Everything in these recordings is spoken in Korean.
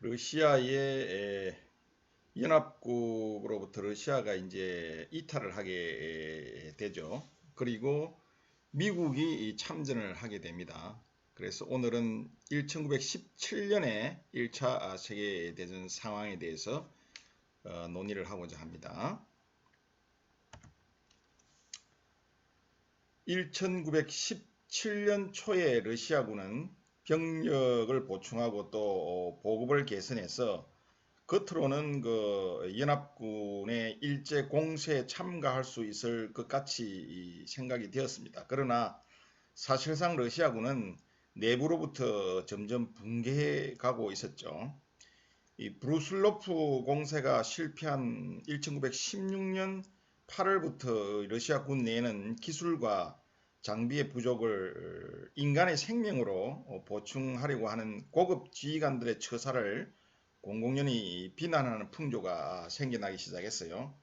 러시아의 연합국으로부터 러시아가 이제 이탈을 하게 되죠. 그리고 미국이 참전을 하게 됩니다. 그래서 오늘은 1917년에 1차 세계대전 상황에 대해서 어, 논의를 하고자 합니다. 1917년 초에 러시아군은 병력을 보충하고 또 보급을 개선해서 겉으로는 그 연합군의 일제 공세에 참가할 수 있을 것 같이 생각이 되었습니다. 그러나 사실상 러시아군은 내부로부터 점점 붕괴해 가고 있었죠. 이 브루슬로프 공세가 실패한 1916년 8월부터 러시아 군 내에는 기술과 장비의 부족을 인간의 생명으로 보충하려고 하는 고급 지휘관들의 처사를 공공연히 비난하는 풍조가 생겨나기 시작했어요.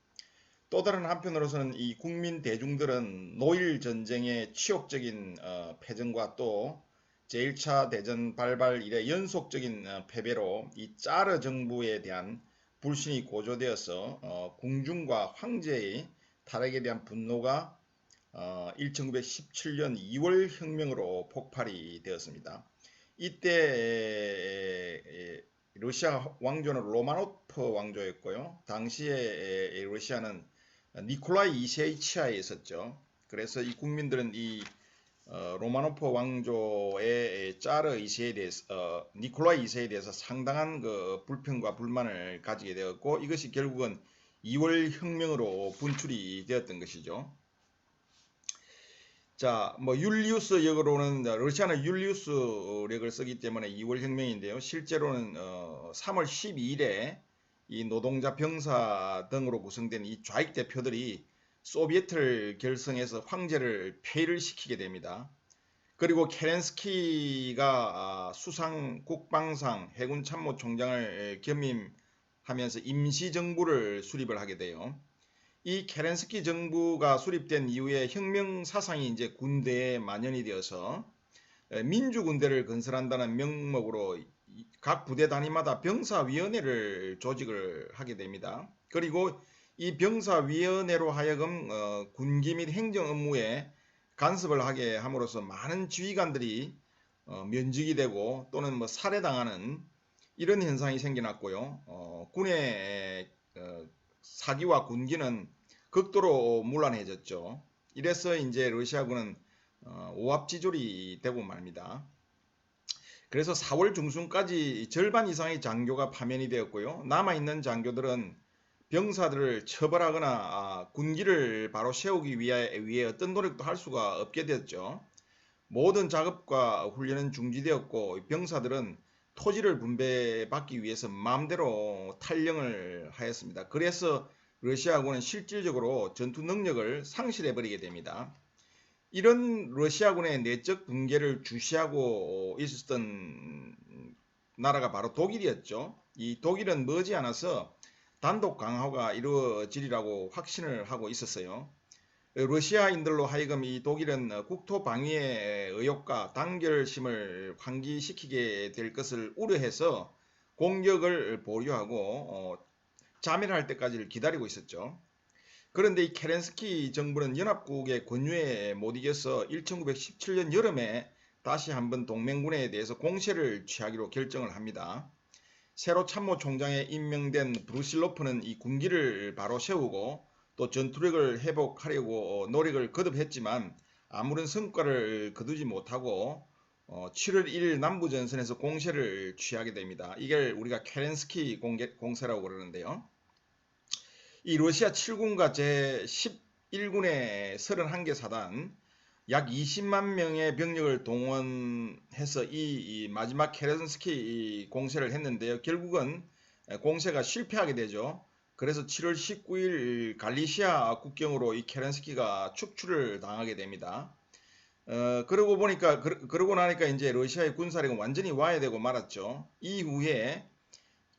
또 다른 한편으로서는 이 국민 대중들은 노일 전쟁의 치욕적인 어, 패전과 또 제1차 대전 발발 이래 연속적인 어, 패배로 이 짜르 정부에 대한 불신이 고조되어서 어, 궁중과 황제의 타락에 대한 분노가 1917년 2월 혁명으로 폭발이 되었습니다. 이때 러시아 왕조는 로마노프 왕조였고요. 당시에 러시아는 니콜라이 2세의 치하에 있었죠. 그래서 이 국민들은 이 어, 로마노프 왕조의 짜르 2세에 대해서 어, 니콜라이 2세에 대해서 상당한 그 불평과 불만을 가지게 되었고 이것이 결국은 2월 혁명으로 분출이 되었던 것이죠. 자, 뭐 율리우스 역으로는 러시아는 율리우스 력을 쓰기 때문에 2월 혁명인데요. 실제로는 어, 3월 12일에 이 노동자 병사 등으로 구성된 이 좌익 대표들이 소비에트를 결성해서 황제를 폐위를 시키게 됩니다. 그리고 케렌스키가 아, 수상 국방상 해군 참모총장을 겸임하면서 임시정부를 수립을 하게 돼요. 이 케렌스키 정부가 수립된 이후에 혁명 사상이 이제 군대에 만연이 되어서 민주 군대를 건설한다는 명목으로 각 부대 단위마다 병사위원회를 조직을 하게 됩니다. 그리고 이 병사위원회로 하여금 어, 군기 및 행정 업무에 간섭을 하게 함으로써 많은 지휘관들이 어, 면직이 되고 또는 뭐 살해당하는 이런 현상이 생겨났고요. 어, 군의 어, 사기와 군기는 극도로 문란해졌죠. 이래서 이제 러시아군은 어, 오합지졸이 되고 말입니다. 그래서 4월 중순까지 절반 이상의 장교가 파면이 되었고요. 남아있는 장교들은 병사들을 처벌하거나 아, 군기를 바로 세우기 위해, 위해 어떤 노력도 할 수가 없게 되었죠. 모든 작업과 훈련은 중지되었고 병사들은 토지를 분배받기 위해서 마음대로 탈령을 하였습니다. 그래서 러시아군은 실질적으로 전투 능력을 상실해버리게 됩니다. 이런 러시아군의 내적 붕괴를 주시하고 있었던 나라가 바로 독일이었죠. 이 독일은 머지않아서 단독 강화가 이루어지리라고 확신을 하고 있었어요. 러시아인들로 하여금 이 독일은 국토 방위의 의욕과 단결심을 환기시키게 될 것을 우려해서 공격을 보류하고 어, 자멸할 때까지를 기다리고 있었죠. 그런데 이 케렌스키 정부는 연합국의 권유에 못 이겨서 1917년 여름에 다시 한번 동맹군에 대해서 공세를 취하기로 결정을 합니다. 새로 참모총장에 임명된 브루실로프는 이 군기를 바로 세우고 또 전투력을 회복하려고 노력을 거듭했지만 아무런 성과를 거두지 못하고 7월 어, 1일 남부전선에서 공세를 취하게 됩니다. 이걸 우리가 케렌스키 공세라고 그러는데요. 이 러시아 7군과 제11군의 31개 사단 약 20만 명의 병력을 동원해서 이, 이 마지막 케렌스키 공세를 했는데요. 결국은 공세가 실패하게 되죠. 그래서 7월 19일 갈리시아 국경으로 이 케렌스키가 축출을 당하게 됩니다. 어, 그러고 보니까, 그, 그러고 나니까 이제 러시아의 군사력은 완전히 와해되고 말았죠. 이후에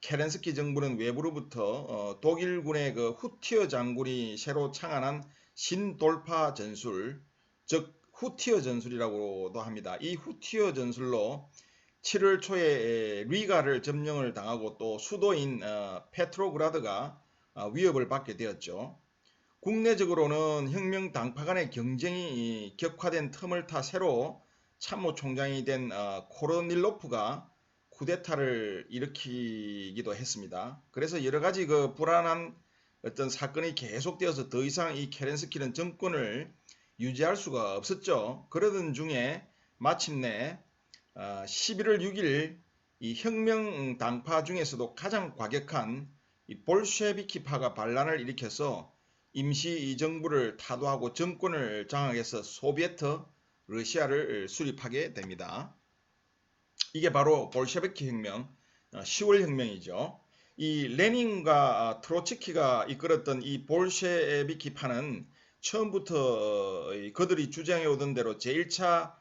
케렌스키 정부는 외부로부터 어, 독일군의 그 후티어 장군이 새로 창안한 신돌파 전술, 즉 후티어 전술이라고도 합니다. 이 후티어 전술로 7월 초에 리가를 점령을 당하고 또 수도인 어, 페트로그라드가 어, 위협을 받게 되었죠. 국내적으로는 혁명 당파 간의 경쟁이 격화된 틈을 타 새로 참모총장이 된 어, 코르닐로프가 쿠데타를 일으키기도 했습니다. 그래서 여러 가지 그 불안한 어떤 사건이 계속되어서 더 이상 이 케렌스키는 정권을 유지할 수가 없었죠. 그러던 중에 마침내 11월 6일 이 혁명 당파 중에서도 가장 과격한 이 볼셰비키파가 반란을 일으켜서 임시 정부를 타도하고 정권을 장악해서 소비에트 러시아를 수립하게 됩니다. 이게 바로 볼셰비키 혁명, 10월 혁명이죠. 이 레닌과 트로츠키가 이끌었던 이 볼셰비키파는 처음부터 그들이 주장해 오던 대로 제1차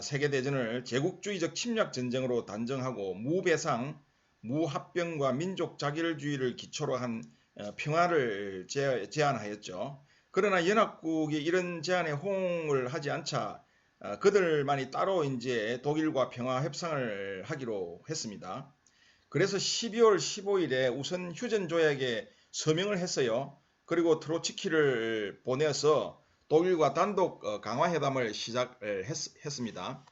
세계대전을 제국주의적 침략 전쟁으로 단정하고 무배상, 무합병과 민족 자결주의를 기초로 한 평화를 제안하였죠. 그러나 연합국이 이런 제안에 호응을 하지 않자 그들만이 따로 이제 독일과 평화 협상을 하기로 했습니다. 그래서 12월 15일에 우선 휴전 조약에 서명을 했어요. 그리고 트로츠키를 보내서 독일과 단독 어, 강화 회담을 시작했습니다.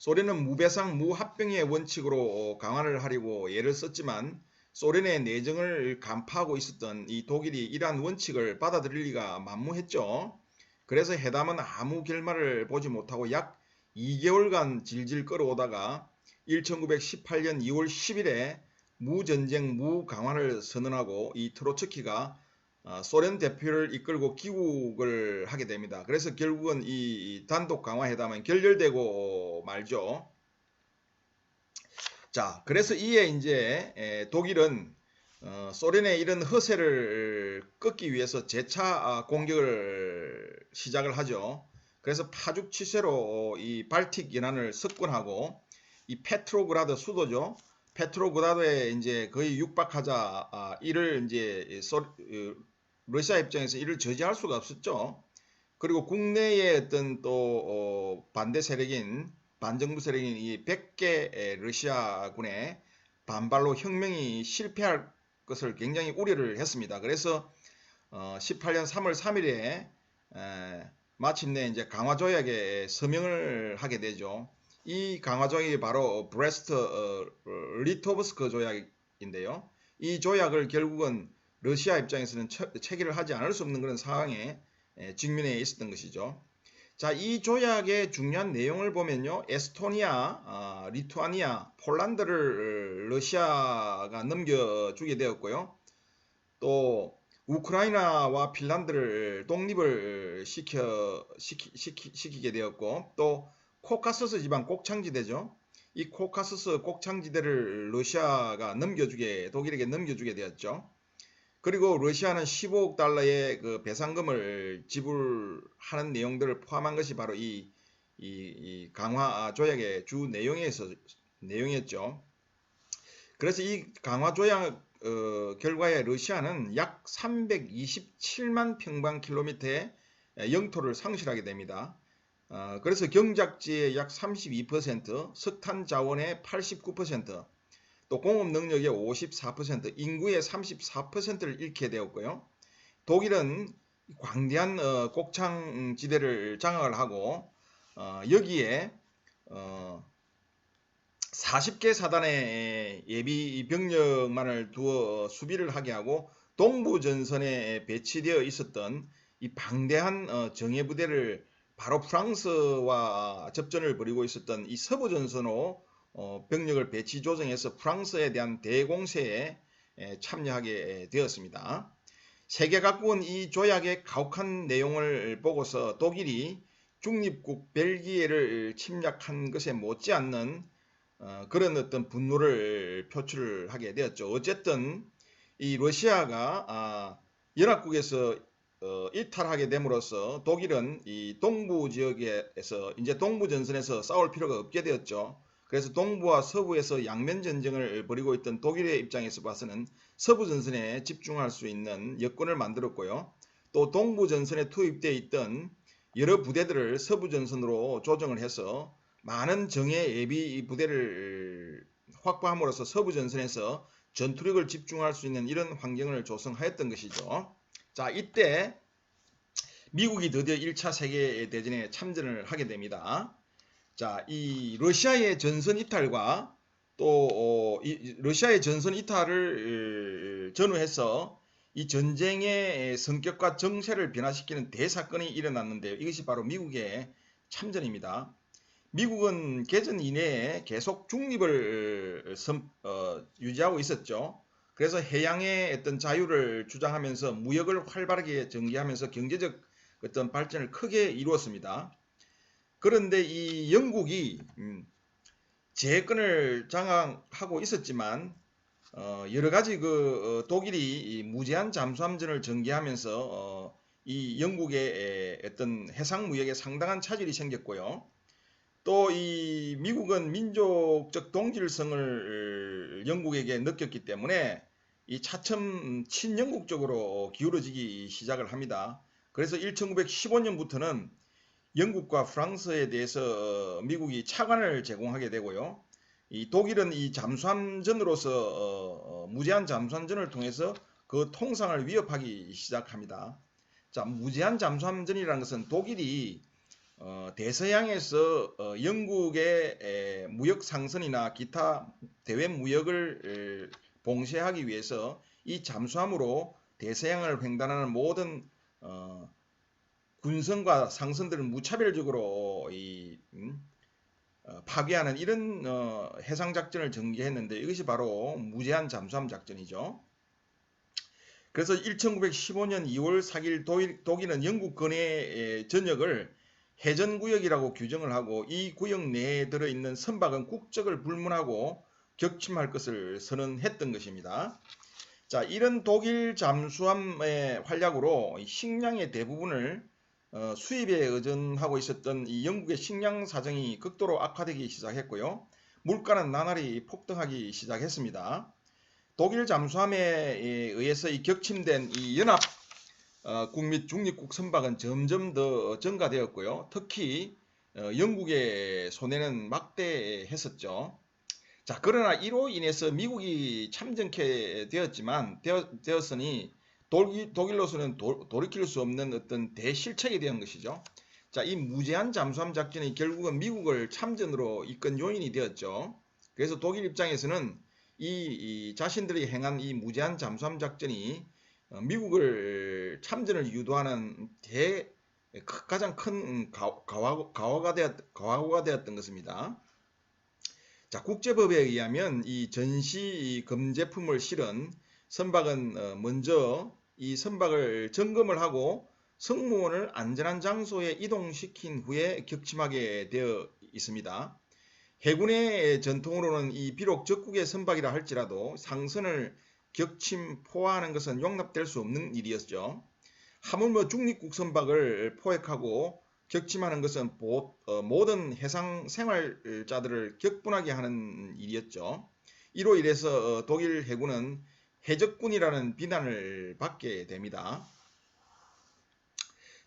소련은 무배상 무합병의 원칙으로 어, 강화를 하려고 예를 썼지만 소련의 내정을 간파하고 있었던 이 독일이 이러한 원칙을 받아들일 리가 만무했죠. 그래서 회담은 아무 결말을 보지 못하고 약 2개월간 질질 끌어오다가 1918년 2월 10일에 무전쟁 무강화를 선언하고 이 트로츠키가 어, 소련 대표를 이끌고 귀국을 하게 됩니다. 그래서 결국은 이 단독 강화 회담은 결렬되고 말죠. 자, 그래서 이에 이제 독일은 어, 소련의 이런 허세를 끊기 위해서 재차 아, 공격을 시작을 하죠. 그래서 파죽 치세로 이 발틱 연안을 석권하고 이 페트로그라드 수도죠. 페트로그라드에 이제 거의 육박하자 아, 이를 이제 소, 어, 러시아 입장에서 이를 저지할 수가 없었죠. 그리고 국내의 어떤 또 어, 반대 세력인 반정부 세력인 이 100개 러시아군의 반발로 혁명이 실패할 것을 굉장히 우려를 했습니다. 그래서 어, 18년 3월 3일에 에, 마침내 이제 강화 조약에 서명을 하게 되죠. 이 강화 조약이 바로 브레스트 어, 리토브스크 조약인데요. 이 조약을 결국은 러시아 입장에서는 체결을 하지 않을 수 없는 그런 상황에 직면해 있었던 것이죠. 자, 이 조약의 중요한 내용을 보면요. 에스토니아, 아, 리투아니아, 폴란드를 러시아가 넘겨주게 되었고요. 또 우크라이나와 핀란드를 독립을 시켜, 시키, 시키, 시키게 되었고 또 코카서스 지방 꼭창지대죠. 이 코카서스 꼭창지대를 러시아가 넘겨주게 독일에게 넘겨주게 되었죠. 그리고 러시아는 15억 달러의 그 배상금을 지불하는 내용들을 포함한 것이 바로 이, 이, 이 강화 조약의 주 내용에서 내용이었죠. 그래서 이 강화 조약 어, 결과에 러시아는 약 327만 평방 킬로미터의 영토를 상실하게 됩니다. 어, 그래서 경작지의 약 32%, 석탄 자원의 89%, 또 공업 능력의 54%, 인구의 34%를 잃게 되었고요. 독일은 광대한 어, 곡창 지대를 장악을 하고 어, 여기에 어, 40개 사단의 예비 병력만을 두어 수비를 하게 하고 동부 전선에 배치되어 있었던 이 방대한 어, 정예 부대를 바로 프랑스와 접전을 벌이고 있었던 이 서부 전선으로 어, 병력을 배치 조정해서 프랑스에 대한 대공세에 참여하게 되었습니다. 세계 각국은 이 조약의 가혹한 내용을 보고서 독일이 중립국 벨기에를 침략한 것에 못지않는 어, 그런 어떤 분노를 표출하게 되었죠. 어쨌든 이 러시아가 아, 연합국에서 어, 이탈하게 됨으로써 독일은 이 동부 지역에서 이제 동부 전선에서 싸울 필요가 없게 되었죠. 그래서 동부와 서부에서 양면 전쟁을 벌이고 있던 독일의 입장에서 봐서는 서부 전선에 집중할 수 있는 여건을 만들었고요. 또 동부 전선에 투입되어 있던 여러 부대들을 서부 전선으로 조정을 해서 많은 정예 예비 부대를 확보함으로써 서부 전선에서 전투력을 집중할 수 있는 이런 환경을 조성하였던 것이죠. 자, 이때 미국이 드디어 1차 세계대전에 참전을 하게 됩니다. 자, 이 러시아의 전선 이탈과 또 어, 이 러시아의 전선 이탈을 전후해서 이 전쟁의 성격과 정세를 변화시키는 대사건이 일어났는데요. 이것이 바로 미국의 참전입니다. 미국은 개전 이내에 계속 중립을 선, 어, 유지하고 있었죠. 그래서 해양의 어떤 자유를 주장하면서 무역을 활발하게 전개하면서 경제적 어떤 발전을 크게 이루었습니다. 그런데 이 영국이 음, 재건을 장악하고 있었지만 어, 여러 가지 그 어, 독일이 무제한 잠수함전을 전개하면서 어, 이 영국의 어떤 해상 무역에 상당한 차질이 생겼고요. 또 이 미국은 민족적 동질성을 영국에게 느꼈기 때문에 이 차츰 친영국 적으로 기울어지기 시작을 합니다. 그래서 1915년부터는 영국과 프랑스에 대해서 미국이 차관을 제공하게 되고요. 이 독일은 이 잠수함전으로서 어, 어, 무제한 잠수함전을 통해서 그 통상을 위협하기 시작합니다. 자, 무제한 잠수함전이라는 것은 독일이 어, 대서양에서 어, 영국의 에, 무역 상선이나 기타 대외 무역을 에, 봉쇄하기 위해서 이 잠수함으로 대서양을 횡단하는 모든 어, 군선과 상선들을 무차별적으로 이, 음, 어, 파괴하는 이런 어, 해상 작전을 전개했는데 이것이 바로 무제한 잠수함 작전이죠. 그래서 1915년 2월 4일 독일, 독일은 영국 근해의 전역을 해전구역이라고 규정을 하고 이 구역 내에 들어있는 선박은 국적을 불문하고 격침할 것을 선언했던 것입니다. 자, 이런 독일 잠수함의 활약으로 식량의 대부분을 어, 수입에 의존하고 있었던 이 영국의 식량 사정이 극도로 악화되기 시작했고요. 물가는 나날이 폭등하기 시작했습니다. 독일 잠수함에 의해서 이 격침된 이 연합 어, 국및 중립국 선박은 점점 더 증가되었고요. 특히 어, 영국의 손해는 막대했었죠. 자, 그러나 이로 인해서 미국이 참전케 되었지만 되었, 되었으니 독일, 독일로서는 도, 돌이킬 수 없는 어떤 대실책이 된 것이죠. 자, 이 무제한 잠수함 작전이 결국은 미국을 참전으로 이끈 요인이 되었죠. 그래서 독일 입장에서는 이, 이 자신들이 행한 이 무제한 잠수함 작전이 어, 미국을 참전을 유도하는 대 가장 큰 가화, 가화가 되었, 가화가 되었던 것입니다. 자, 국제법에 의하면 이 전시 금제품을 실은 선박은 어, 먼저 이 선박을 점검을 하고 승무원을 안전한 장소에 이동시킨 후에 격침하게 되어 있습니다. 해군의 전통으로는 이 비록 적국의 선박이라 할지라도 상선을 격침 포화하는 것은 용납될 수 없는 일이었죠. 하물며 중립국 선박을 포획하고 격침하는 것은 어, 모든 해상 생활자들을 격분하게 하는 일이었죠. 이로 인해서 어, 독일 해군은 해적군이라는 비난을 받게 됩니다.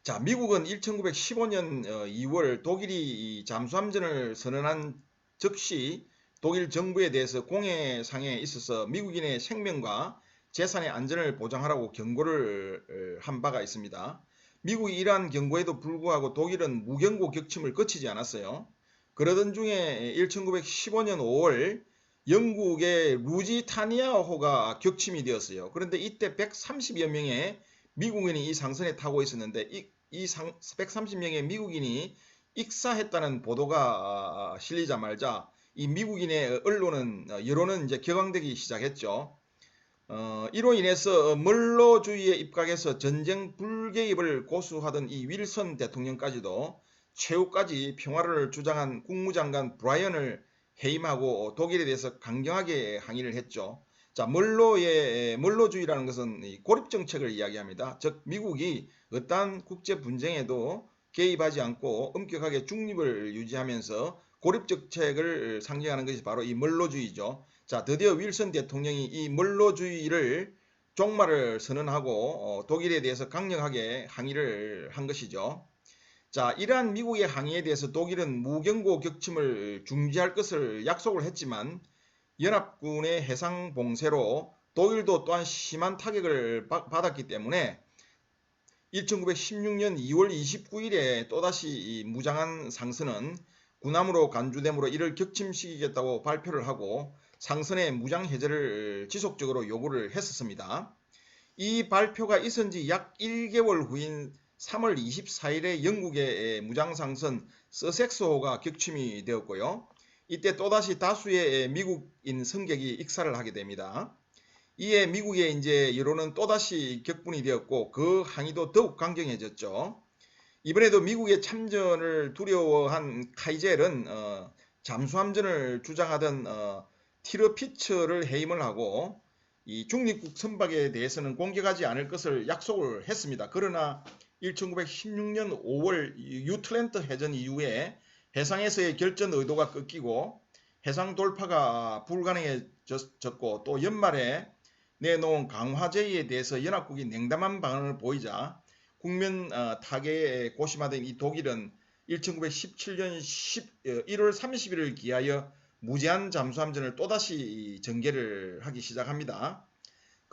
자, 미국은 1915년 2월 어, 독일이 잠수함전을 선언한 즉시 독일 정부에 대해서 공해상에 있어서 미국인의 생명과 재산의 안전을 보장하라고 경고를 한 바가 있습니다. 미국이 이러한 경고에도 불구하고 독일은 무경고 격침을 거치지 않았어요. 그러던 중에 1915년 5월 영국의 루지타니아호가 격침이 되었어요. 그런데 이때 130여 명의 미국인이 이 상선에 타고 있었는데 이, 이 상, 130명의 미국인이 익사했다는 보도가 실리자 말자 이 미국인의 언론은 여론은 이제 격앙되기 시작했죠. 어, 이로 인해서 멀로주의에 입각해서 전쟁 불개입을 고수하던 이 윌선 대통령까지도 최후까지 평화를 주장한 국무장관 브라이언을 해임하고 독일에 대해서 강경하게 항의를 했죠. 자, 멀로의 멀로주의라는 것은 고립 정책을 이야기합니다. 즉 미국이 어떠한 국제 분쟁에도 개입하지 않고 엄격하게 중립을 유지하면서 고립 정책을 상징하는 것이 바로 이 멀로주의죠. 자, 드디어 윌슨 대통령이 이 멀로주의를 종말을 선언하고 어, 독일에 대해서 강력하게 항의를 한 것이죠. 자, 이러한 미국의 항의에 대해서 독일은 무경고 격침을 중지할 것을 약속을 했지만 연합군의 해상 봉쇄로 독일도 또한 심한 타격을 받- 받았기 때문에 1916년 2월 29일에 또다시 이 무장한 상선은 군함으로 간주됨으로 이를 격침시키겠다고 발표를 하고 상선의 무장 해제를 지속적으로 요구를 했었습니다. 이 발표가 있은 지 약 1개월 후인 3월 24일에 영국의 무장상선 서섹스호가 격침이 되었고요. 이때 또다시 다수의 미국인 승객이 익사를 하게 됩니다. 이에 미국의 이제 여론은 또다시 격분이 되었고 그 항의도 더욱 강경해졌죠. 이번에도 미국의 참전을 두려워한 카이젤은 어, 잠수함전을 주장하던 어, 티러피처를 해임을 하고 이 중립국 선박에 대해서는 공격하지 않을 것을 약속을 했습니다. 그러나 1916년 5월 유틀랜트 해전 이후에 해상에서의 결전 의도가 꺾이고 해상 돌파가 불가능해졌고 또 연말에 내놓은 강화 제의에 대해서 연합국이 냉담한 반응을 보이자 국면 어, 타계에 고심하던 이 독일은 1917년 10, 1월 30일을 기하여 무제한 잠수함전을 또다시 전개를 하기 시작합니다.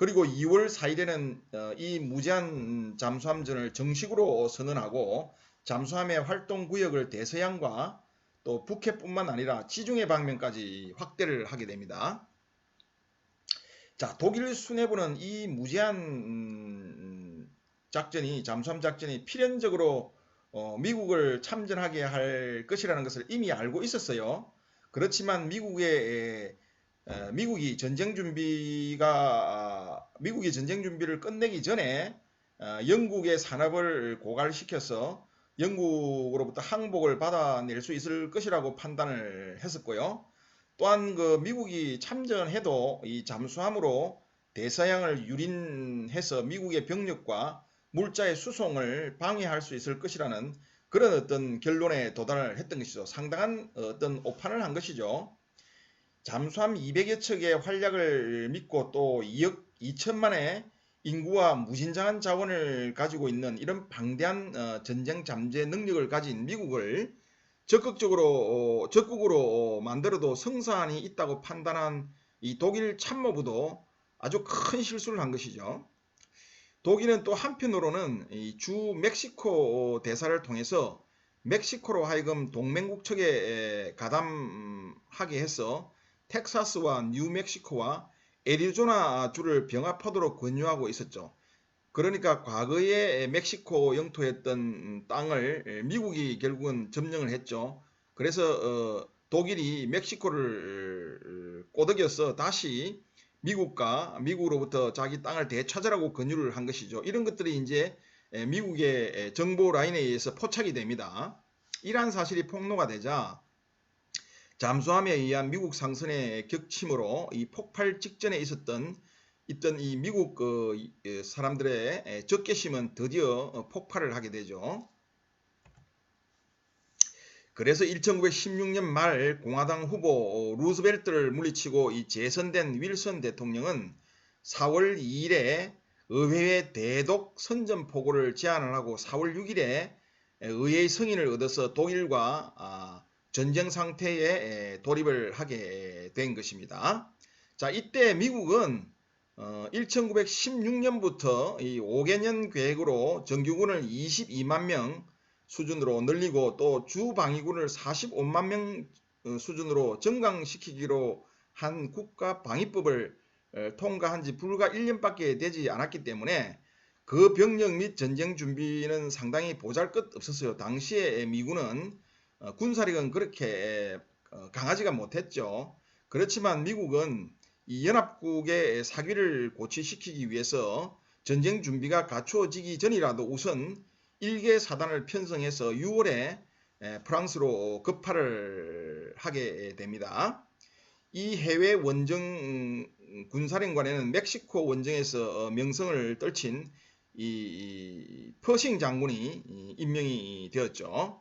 그리고 2월 4일에는 어, 이 무제한 잠수함전을 정식으로 선언하고 잠수함의 활동 구역을 대서양과 또 북해뿐만 아니라 지중해 방면까지 확대를 하게 됩니다. 자, 독일 수뇌부는 이 무제한 음, 작전이 잠수함 작전이 필연적으로 어, 미국을 참전하게 할 것이라는 것을 이미 알고 있었어요. 그렇지만 미국의 에, 미국이 전쟁 준비가 아, 미국이 전쟁 준비를 끝내기 전에 어, 영국의 산업을 고갈시켜서 영국으로부터 항복을 받아낼 수 있을 것이라고 판단을 했었고요. 또한 그 미국이 참전해도 이 잠수함으로 대서양을 유린해서 미국의 병력과 물자의 수송을 방해할 수 있을 것이라는 그런 어떤 결론에 도달을 했던 것이죠. 상당한 어떤 오판을 한 것이죠. 잠수함 200여 척의 활약을 믿고 또 2억 2천만의 인구와 무진장한 자원을 가지고 있는 이런 방대한 어, 전쟁 잠재 능력을 가진 미국을 적극적으로 어, 적극으로 만들어도 성사안이 있다고 판단한 이 독일 참모부도 아주 큰 실수를 한 것이죠. 독일은 또 한편으로는 이주 멕시코 대사를 통해서 멕시코로 하여금 동맹국 측에 가담하게 해서 텍사스와 뉴멕시코와 애리조나 주를 병합하도록 권유하고 있었죠. 그러니까 과거에 멕시코 영토였던 땅을 미국이 결국은 점령을 했죠. 그래서 어, 독일이 멕시코를 꼬드겨서 다시 미국과 미국으로부터 자기 땅을 되찾으라고 권유를 한 것이죠. 이런 것들이 이제 미국의 정보 라인에 의해서 포착이 됩니다. 이러한 사실이 폭로가 되자 잠수함에 의한 미국 상선의 격침으로 이 폭발 직전에 있었던 있던 이 미국 그 사람들의 적개심은 드디어 폭발을 하게 되죠. 그래서 1916년 말 공화당 후보 루즈벨트를 물리치고 이 재선된 윌슨 대통령은 4월 2일에 의회에 대독 선전포고를 제안을 하고 4월 6일에 의회의 승인을 얻어서 독일과 아, 전쟁 상태에 돌입을 하게 된 것입니다. 자, 이때 미국은 1916년부터 이 5개년 계획으로 정규군을 22만 명 수준으로 늘리고 또 주방위군을 45만 명 어, 수준으로 증강시키기로 한 국가방위법을 통과한 지 불과 1년밖에 되지 않았기 때문에 그 병력 및 전쟁 준비는 상당히 보잘것 없었어요. 당시에 미군은 어, 군사력은 그렇게 어, 강하지가 못했죠. 그렇지만 미국은 이 연합국의 사기를 고취시키기 위해서 전쟁 준비가 갖추어지기 전이라도 우선 일개 사단을 편성해서 6월에 프랑스로 급파를 하게 됩니다. 이 해외 원정 군사령관에는 멕시코 원정에서 어, 명성을 떨친 이 퍼싱 장군이 임명이 되었죠.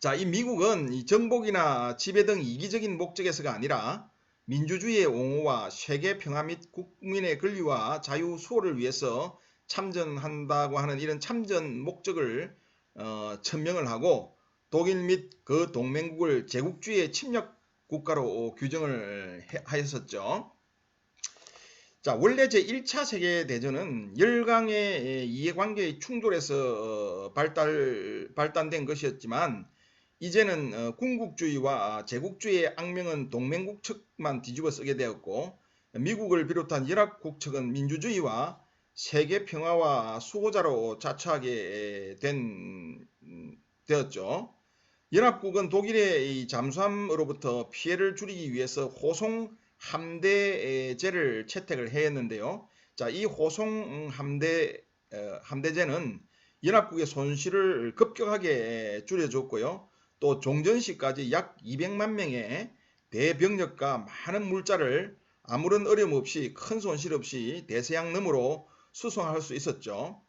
자, 이 미국은 이 정복이나 지배 등 이기적인 목적에서가 아니라 민주주의의 옹호와 세계 평화 및 국민의 권리와 자유 수호를 위해서 참전한다고 하는 이런 참전 목적을 어, 천명을 하고 독일 및 그 동맹국을 제국주의에 침략 국가로 규정을 해- 하였었죠. 자, 원래 제1차 세계대전은 열강의 이해관계의 충돌에서 어, 발달, 발단된 것이었지만, 이제는 어, 군국주의와 제국주의의 악명은 동맹국 측만 뒤집어 쓰게 되었고, 미국을 비롯한 연합국 측은 민주주의와 세계 평화와 수호자로 자처하게 된, 음, 되었죠. 연합국은 독일의 이 잠수함으로부터 피해를 줄이기 위해서 호송 함대제를 채택을 해했는데요. 자, 이 호송 함대 어, 함대제는 연합국의 손실을 급격하게 줄여줬고요. 또 종전 시까지 약 200만 명의 대병력과 많은 물자를 아무런 어려움 없이 큰 손실 없이 대서양 너머로 수송할 수 있었죠.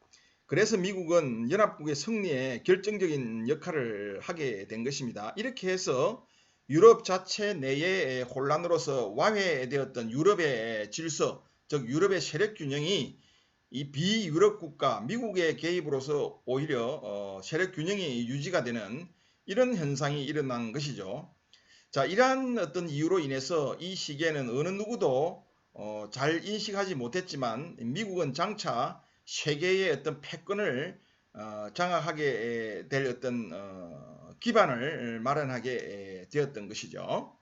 그래서 미국은 연합국의 승리에 결정적인 역할을 하게 된 것입니다. 이렇게 해서 유럽 자체 내의 혼란으로서 와해되었던 유럽의 질서, 즉 유럽의 세력 균형이 이 비유럽 국가 미국의 개입으로서 오히려 어, 세력 균형이 유지가 되는 이런 현상이 일어난 것이죠. 자, 이러한 어떤 이유로 인해서 이 시기에는 어느 누구도 어, 잘 인식하지 못했지만 미국은 장차 세계의 어떤 패권을 어, 장악하게 될 어떤 어, 기반을 마련하게 되었던 것이죠.